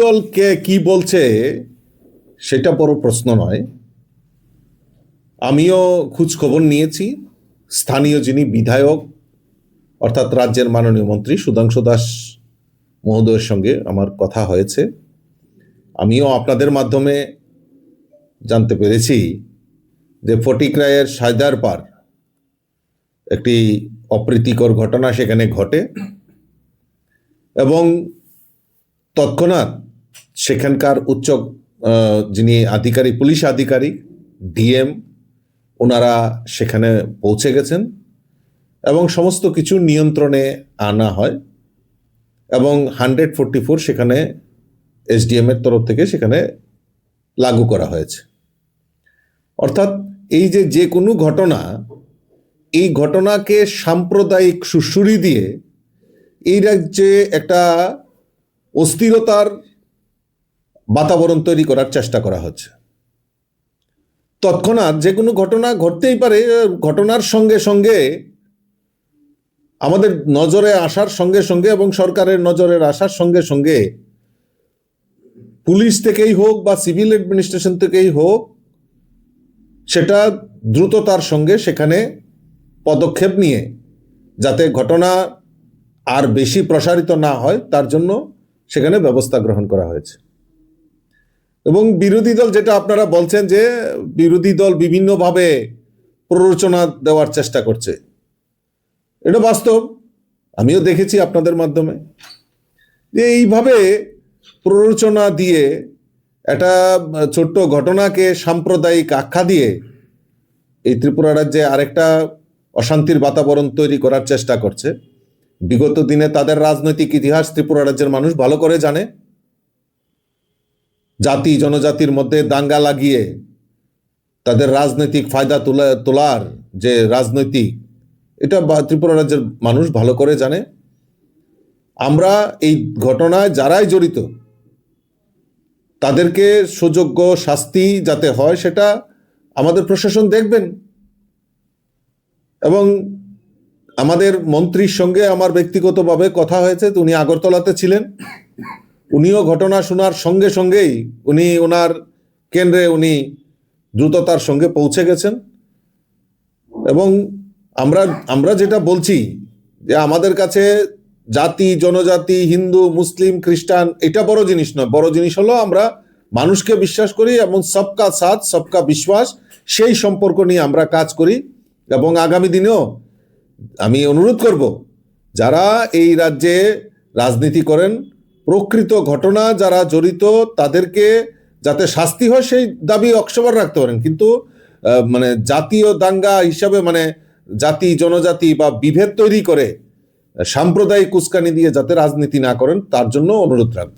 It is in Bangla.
দল কে কি বলছে, সেটা বড় প্রশ্ন নয়। আমিও খোঁজ খবর নিয়েছি। স্থানীয় যিনি বিধায়ক, অর্থাৎ রাজ্যের মাননীয় মন্ত্রী সুধাংশু দাস মহোদয়ের সঙ্গে আমার কথা হয়েছে। আমিও আপনাদের মাধ্যমে জানতে পেরেছি যে ফটিক রায়ের সায়দার পার একটি অপ্রীতিকর ঘটনা সেখানে ঘটে এবং তৎক্ষণাৎ সেখানকার উচ্চ যিনি আধিকারিক, পুলিশ আধিকারিক, ডিএম, ওনারা সেখানে পৌঁছে গেছেন এবং সমস্ত কিছু নিয়ন্ত্রণে আনা হয় এবং হান্ড্রেড ফোরটি ফোর সেখানে এসডিএম এর তরফ থেকে সেখানে লাগু করা হয়েছে। অর্থাৎ এই যে যে কোনো ঘটনা, এই ঘটনাকে সাম্প্রদায়িক সুশুরি দিয়ে এই রাজ্যে একটা অস্থিরতার বাতাবরণ তৈরি করার চেষ্টা করা হচ্ছে। তৎক্ষণাৎ যে কোনো ঘটনা ঘটতেই পারে, ঘটনার সঙ্গে সঙ্গে আমাদের নজরে আসার সঙ্গে সঙ্গে এবং সরকারের নজরে আসার সঙ্গে সঙ্গে পুলিশ থেকেই হোক বা সিভিল অ্যাডমিনিস্ট্রেশন থেকেই হোক, সেটা দ্রুততার সঙ্গে সেখানে পদক্ষেপ নিয়ে যাতে ঘটনা আর বেশি প্রসারিত না হয়, তার জন্য সেখানে ব্যবস্থা গ্রহণ করা হয়েছে। এবং বিরোধী দল যেটা আপনারা বলছেন যে বিরোধী দল বিভিন্নভাবে প্ররোচনা দেওয়ার চেষ্টা করছে। এটা বাস্তব। আমিও দেখেছি আপনাদের মাধ্যমে। যে এইভাবে প্ররোচনা দিয়ে একটা ছোট্ট ঘটনাকে সাম্প্রদায়িক আখ্যা দিয়ে এই ত্রিপুরা রাজ্যে আরেকটা অশান্তির বাতাবরণ তৈরি করার চেষ্টা করছে। বিগত দিনে তাদের রাজনৈতিক ইতিহাস ত্রিপুরা রাজ্যের মানুষ ভালো করে জানে। জাতি, জনজাতির মধ্যে দাঙ্গা লাগিয়ে তাদের রাজনৈতিক ফায়দা তোলা, তোলার যে রাজনৈতিক, এটা ত্রিপুরা রাজ্যের মানুষ ভালো করে জানে। আমরা এই ঘটনায় যারাই জড়িত, তাদেরকে সুযোগ্য শাস্তি যাতে হয়, সেটা আমাদের প্রশাসন দেখবেন। এবং আমাদের মন্ত্রীর সঙ্গে আমার ব্যক্তিগতভাবে কথা হয়েছে, উনি আগরতলাতে ছিলেন। উনিও ঘটনা শোনার সঙ্গে সঙ্গেই উনি ওনার কেন্দ্রে উনি দ্রুততার সঙ্গে পৌঁছে গেছেন। এবং আমরা আমরা যেটা বলছি যে আমাদের কাছে জাতি, জনজাতি, হিন্দু, মুসলিম, খ্রিস্টান, এটা বড় জিনিস নয়। বড় জিনিস হলো আমরা মানুষকে বিশ্বাস করি এবং সবকা সাথ, সবকা বিশ্বাস, সেই সম্পর্ক নিয়ে আমরা কাজ করি। এবং আগামী দিনেও আমি অনুরোধ করব, যারা এই রাজ্যে রাজনীতি করেন প্রকৃত ঘটনা যারা জড়িত তাদেরকে যাতে শাস্তি হয় সেই দাবি অক্ষবর রাখতে পারেন। কিন্তু মানে জাতীয় দাঙ্গা হিসাবে মানে জাতি, জনজাতি বা বিভেদ তৈরি করে সাম্প্রদায়িক উস্কানি দিয়ে যাতে রাজনীতি না করেন, তার জন্য অনুরোধ রাখব।